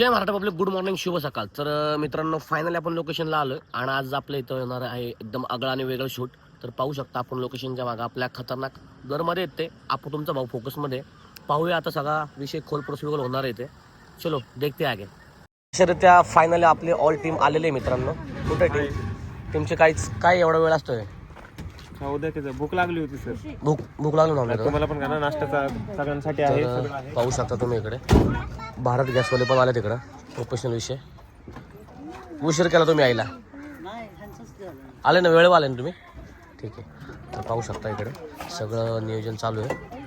जय Maharashtra public good morning शुभ सकाळ. तर मित्रांनो फायनली आपण लोकेशनला आलोय. आणि आज आपल्या इथं येणार आहे एकदम आगळं आणि वेगळं शूट तर पाहू शकता आपण लोकेशनच्या मागं आपल्या खतरनाक दरमध्ये येते. आपण तुमचा भाऊ फोकसमध्ये पाहूया आता सगळा विषय खोल प्रोसिजर होणार आहे ते चलो देखते आगे. त्या फायनली आपली ऑल टीम आलेली आहे मित्रांनो. कुठे टीम टीमचे काहीच काय एवढा वेळ असतोय? हा, उद्या त्याचं भूक लागली होती सर. भूक भूक लागली ना तुम्हाला पण नाश्त्याचा सगळ्यांसाठी आहे तर पाहू शकता तुम्ही इकडे. भारत गॅसवाले पण आले तिकडं. प्रोफेशनल विषय. उशीर केला तुम्ही आईला. आले ना वेळ आले ना तुम्ही? ठीक आहे. तर पाहू शकता इकडे. सगळं नियोजन चालू आहे.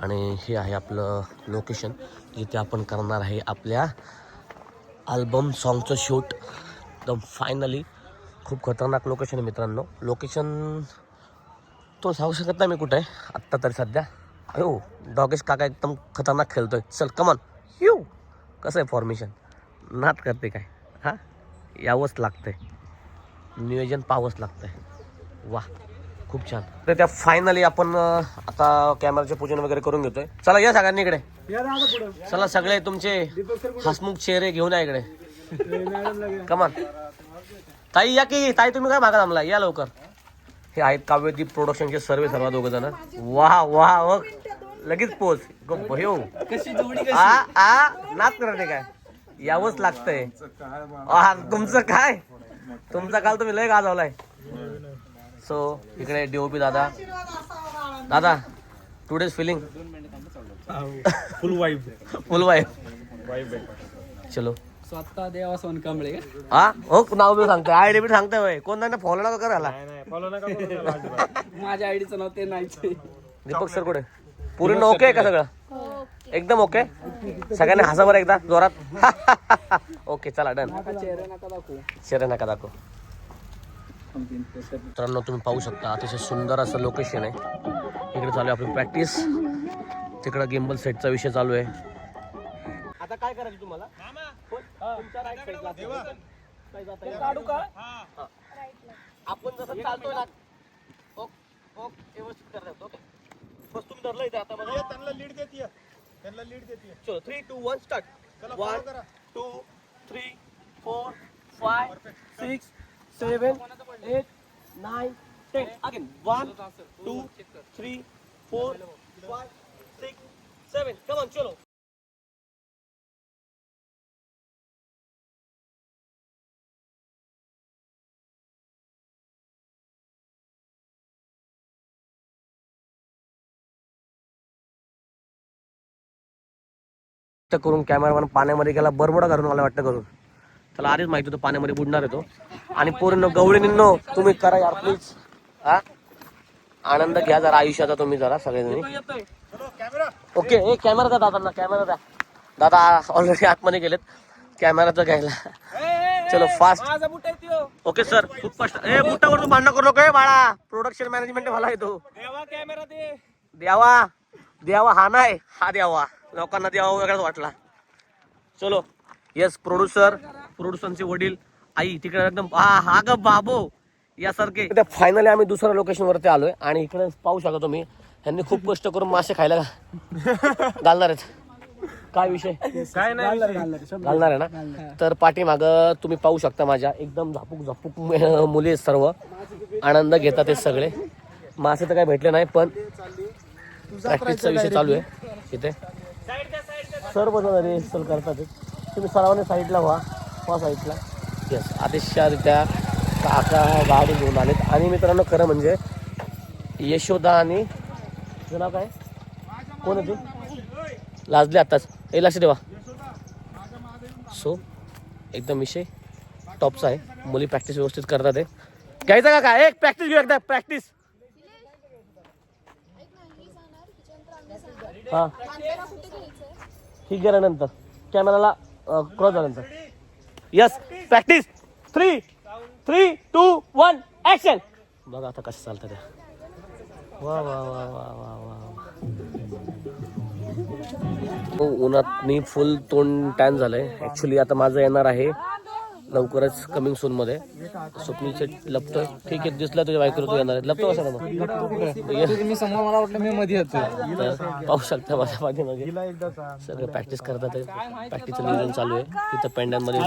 आणि हे आहे आपलं लोकेशन जिथे आपण करणार आहे आपल्या अल्बम सॉन्गचं शूट एकदम फायनली खूप खतरनाक लोकेशन आहे मित्रांनो. लोकेशन तो सांगू शकत नाही मी कुठे आहे. आत्ता तरी सध्या. अयो डॉगेश काका एकदम खतरनाक खेळतोय. चल कमान यू कसं आहे फॉर्मेशन नात करते काय? हां? यावंच लागतंय. नियोजन पाहावंच लागतंय. वा खूप छान. तर त्या फायनली आपण आता कॅमेराचे पूजन वगैरे करून घेतोय. चला या सगळ्यांनी इकडे. चला सगळे तुमचे हसमुख चेहरे घेऊन या इकडे. कमान ताई या की ताई तुम्ही काय मागा थांबला या लवकर. हे आहेत काव्यदीप प्रोडक्शनचे सर्व सर्व दोघ जण. वाह वाह व लगेच पोच. भयो आ आ नाच करते काय? यावंच लागतंय. आ, तुमचं काय? तुमचा काल तुम्ही लय गाजवलाय. सो इकडे डीओपी दादा. दादा today's feeling full vibe full vibe चलो. स्वतः देवा सोनकांबळे हा? हो नाव बी सांगताय. आय डी बी सांगताय होय. कोण नाही फॉलो नका करायला नाही नाही फॉलो नका करू त्याला अजिबात. माझ्या आयडीचं नाव ते नाहीच दीपक सर कुठे? पूर्ण ओके आहे का सगळं? एकदम ओके? सगळ्यांनी हसा बरं एकदा जोरात. ओके चला डन. चेहरा नका दाखवू. शरे नका दाखव. मित्रांनो तुम्ही पाहू शकता अतिशय सुंदर असं लोकेशन आहे. इकडे चालू आहे आपली प्रॅक्टिस तिकडं गिम्बल सेटचा विषय चालू आहे. आता काय करायचं तुम्हाला? काढू का? आपण जसं चालतोय ना ओक ओक व्यवस्थित करतात ओके? बस तुम्ही धरलं इथे आता मला त्यांना लीड देते त्यांना लीड देते चलो थ्री टू वन स्टार्ट चला, वन करा. Two three four five six seven eight nine ten again one two three four five six seven come on चलो. करून कॅमेरामॅन पाण्यामध्ये गेला बरबडा घालून मला वाटतं करून. त्याला आधीच माहिती होतं पाण्यामध्ये बुडणार आहे तो. आणि पूर्ण गवळींनो तुम्ही करा यार प्लीज हा? आनंद घ्या जरा आयुष्याचा तुम्ही जरा सगळेजणी. ओके ए कॅमेरा द्या दादांना कॅमेरा द्या. दादा ऑलरेडी आतमध्ये गेलेत. कॅमेराचं घ्यायला. चलो फास्ट ओके सर खूप फास्ट ए बुटावर तू भांडण करू नको बाळा. प्रोडक्शन मॅनेजमेंट मला येतो देवा कॅमेरा दे. द्यावा द्यावा हा नाही हा द्यावा लोकांना द्यावा वेगळाच वाटला. चलो येस प्रोड्युसर प्रोड्युसरचे वडील आई तिकडे एकदम हा हा ग बाबो यासारखे. फायनली आम्ही दुसऱ्या लोकेशन वरती आलोय आणि इकडे पाहू शकता तुम्ही यांनी खूप कष्ट करून मासे खायला घालणार आहेत. काय विषय? काय नाही घालणार आहे ना? तर पाठीमाग तुम्ही पाहू शकता माझ्या एकदम झापूक झापूक मुली सर्व. आनंद घेतात हे सगळे. मासे तर काय भेटले नाही पण प्रॅक्टिसचा विषय चालू आहे इथे. सर्व जण रिहर्सल करतात. तुम्ही सर्वांनी साईडला व्हा व्हा साईडला येस अतिशयरित्या काका गाडी घेऊन आलेत. आणि मित्रांनो खरं म्हणजे यशोदा आणि नाव काय? कोण आहे तू? लाजले आत्ताच. ए लक्ष देवा सो एकदम विषय टॉपचा आहे. मुली प्रॅक्टिस व्यवस्थित करतात आहे घ्यायचं का काय? एक प्रॅक्टिस घेऊ एकदा प्रॅक्टिस हा ही गेल्यानंतर कॅमेराला क्रॉस झाल्यानंतर. Yes practice three three two one action बघा आता कसं चालतं त्या. वा वा वा वा वा वा. हो, उन्हात मी फुल तोंड टॅन झालंय. ऍक्च्युली आता माझं येणार आहे लवकरच कमिंग सून मध्ये. स्वप्नील शेट लपतोय. ठीक आहे दिसला तुझ्या बायकोला तू येणार. लपतो कसं मग. पाहू शकता माझ्या पाठीमागे सगळे प्रॅक्टिस करतात प्रॅक्टिसचं नियोजन चालू आहे. तिथं पेंड्यांमध्ये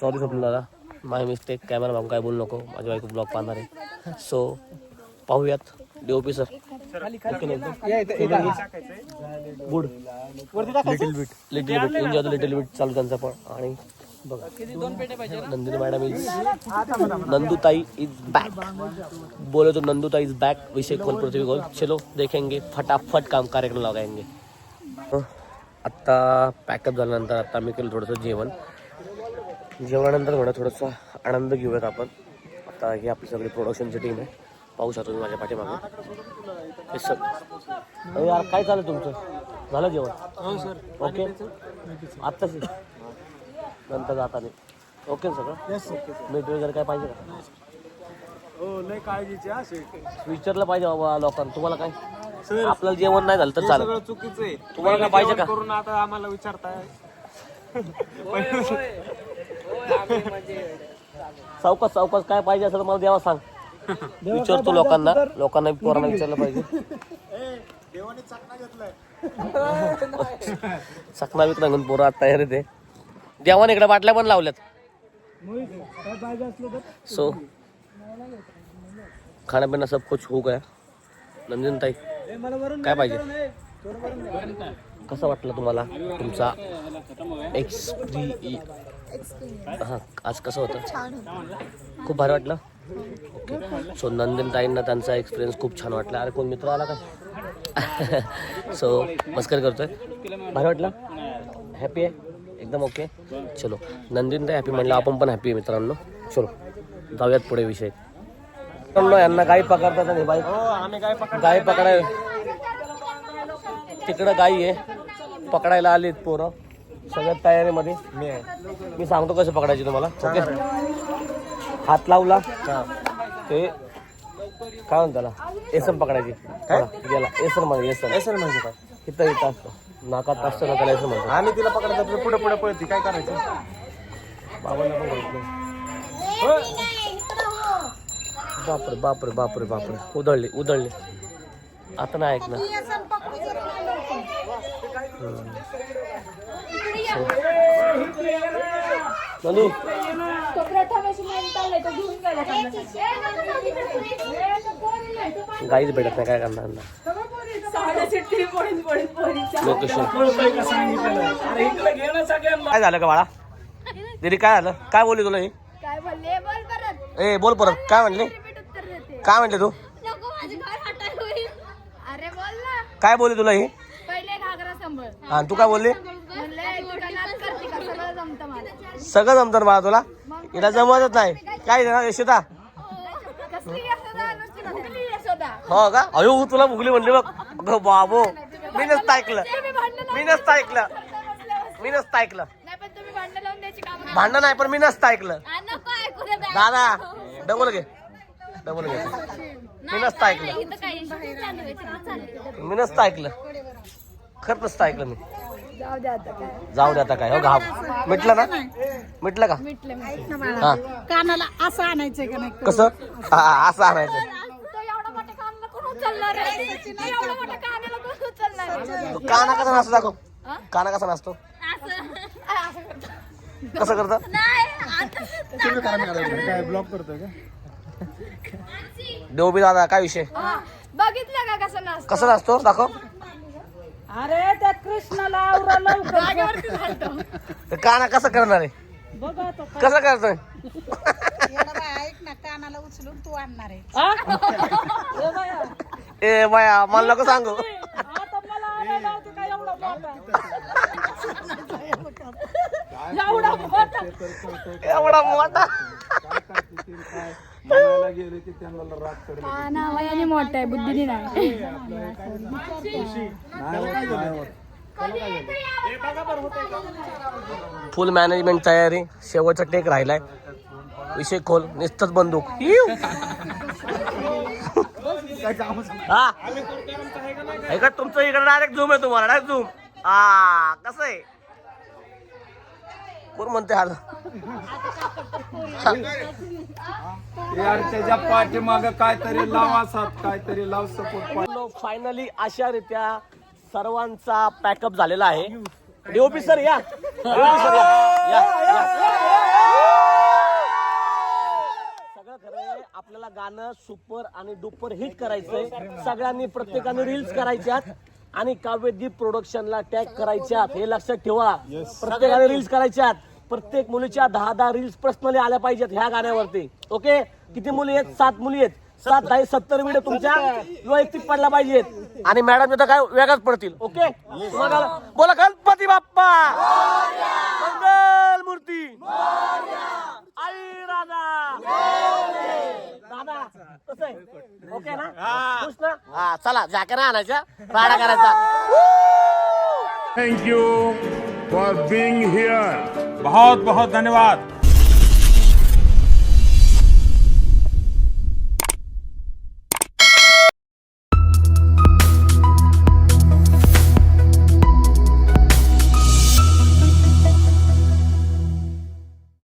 सॉरी स्वप्न दादा. माय मिस्टेक कॅमेरा भाऊ काय बोलू नको. माझी बायको ब्लॉग पाहणार आहे. सो पाहूयात. DOP sir. Good little bit little bit enjoy the little bit चालू त्यांचा पण. आणि बघा. Nandini madam is Nandutai is back बोले तो नंदुताई इज बॅक विषय खोल पृथ्वी खोल. चलो देखेंगे. फटाफट काम कार्यक्रम लगाएंगे आत्ता पॅकअप झाल्यानंतर आता आम्ही केलं थोडंसं जेवण. जेवणानंतर म्हणा थोडंसं आनंद घेऊयात आपण. आता ही आपली सगळी प्रोडक्शनची टीम आहे. पाहू शकतो तुम्ही माझ्या पाठीमागे. हे सग अरे यार काय चाललं तुमचं? झालं जेवण? हो सर. ओके. आत्ताच. नंतर जाताना ओके सगळं? मीठ वगैरे काय पाहिजे का? हो काळजीची हा विचारलं पाहिजे बाबा लोकांना. तुम्हाला काय? आपल्याला जेवण नाही झालं तर चालेल. सगळं चुकीचं आहे. तुम्हाला काय पाहिजे का? करून आता आम्हाला विचारताय. सावकाश सावकाश काय पाहिजे असं मला देवा सांग. विचारतो लोकांना. लोकांना पोरांना विचारलं पाहिजे. देवाने चाकणा घेतलाय. सकना विकना घेऊन पोरं आता तयार ते देवाने इकडे बाटल्या पण लावल्यात. सो खाना पिना सब कुछ हो गया. नंदन ताई काय पाहिजे? कसं वाटलं तुम्हाला तुमचा एक्सपी हां आज कसं होतं. खूप भारी वाटलं? सो नंदन ताईंना त्यांचा एक्सपिरियन्स खूप छान वाटला. अरे कोण मित्र आला का? सो मस्कर करतोय. भारी वाटलं? हॅपी आहे? एकदम ओके चलो. नंदीन ताई हॅपी म्हणलं आपण पण हॅपी आहे मित्रांनो. चलो जाऊयात पुढे विषय. यांना गाई पकडतात हो काय पकड गाय पकडाय तिकडं गाई आहे. पकडायला आलीत पोरं. सगळ्यात तयारीमध्ये. मी आहे. मी सांगतो कसं पकडायची तुम्हाला. ओके हात लावला. ते काय म्हणतो त्याला? एसम पकडायची. काय? गेला. एसरमध्ये एसर असेल म्हणजे काय? इथं इथं असतं. नाकात असतं ना त्याला एसर म्हणतो. आम्ही तिला पकडतो पुढे पुढे पळती. काय करायचं? बाबांना पण घ्यायचं बापरे बापरे बापरे बापरे. उधळले उधळले. आता नाही ऐकणार. नंदू. तो प्रथमेश म्हणताय तो घेऊन गेला गाईच भेटत नाही काय करणार ना? लोकेशन काय झालं का बाळा? दिदी काय झालं? काय बोलली तुला ही? काय बोलले? बोल परत. ए बोल परत. काय म्हणले? रिपीट उत्तर देते. काय म्हणले तू? नको माझे घर हटायला होईल. अरे बोल ना. काय बोलली तुला ही? पहिले घागरा सांभाळ. हा तू काय बोलली? म्हणले तुला नाच करते का? सगळं जमतं मला. सगळं जमतं ना बाळा तुला? हिला जमतच नाही. काय ना यशोदा? हो का? अयो तुला भुगली म्हणली बघ. अगं बाबो मी नसतं ऐकलं. मी नसतं ऐकलं. मी नसतं ऐकलं. भांडण नाही. पण मी नसतं ऐकलं. दादा डबल घे. डबल घे. मी नसतं ऐकलं. मी नसतं ऐकलं. खरं नसतं ऐकलं मी. जाऊ दे आता काय. जाऊ दे आता काय. हो घाव मिटलं ना? मिटलं का? हा. कानाला असं आणायचंय का नाही कसं? हा, हा, असं आणायचं तो एवढा मोठा कानाला कोण उचलणार रे? तो एवढा मोठा कानाला कोण उचलणार तो काना कसा नाचतो दाखव. काना कसा नाचतो? असं. कसं करतं? नाही आता काय ब्लॉक करतोय का? देवबी दादा काय विषय? हा, बघितलं का कसं नाचतो? कसं नाचतो? दाखव. अरे त्या कृष्णाला तर काना कसं करणार आहे? बघ आता कसं करतोय? ऐक ना कानाला उचलून तू आणणार आहे ए बाया, ए बाया मला नको सांगू. आता मला आणायला होते का एवढा मोठा? वयाने मोठा? आहे बुद्धीने नाही. फुल मॅनेजमेंट तयारी शेवटचा टेक राहिलाय. विषय खोल निस्तच बंदूक. हिव. हा. हे का तुमचं इकडे? डायरेक्ट झूम आहे तुम्हाला डायरेक्ट झूम हा कसं आहे? कोण म्हणते यार त्याच्या पाठीमाग काहीतरी लाव असात काहीतरी लाव सपोर्ट फायनली अशा रीत्या सर्वांचा पॅकअप झालेला आहे. डीओपी सर या. DOP सर या. या, या. सगळं खरं आहे. आपल्याला गाणं सुपर आणि डुपर हिट करायचंय. सगळ्यांनी प्रत्येकाने रील्स करायच्यात आणि काव्यदीप प्रोडक्शनला टॅग करायच्यात हे लक्षात ठेवा. प्रत्येकाने रील्स करायच्यात प्रत्येक मुलीच्या दहा दहा रील्स पर्सनली आल्या पाहिजेत ह्या गाण्यावरती. ओके किती मुली आहेत? सात मुली आहेत. सात दहा सत्तर व्हिडिओ तुमच्या वैयक्तिक पडला पाहिजेत. आणि मॅडम तर काय वेगळाच पडतील. ओके? बोला गणपती बाप्पा! मंगल मूर्ती! आई राधा! दादा कसं आहे? ओके ना? खुश ना? हा चला जाकर आणायच्या राडा करायचा. You for being here. बहुत बहुत धन्यवाद.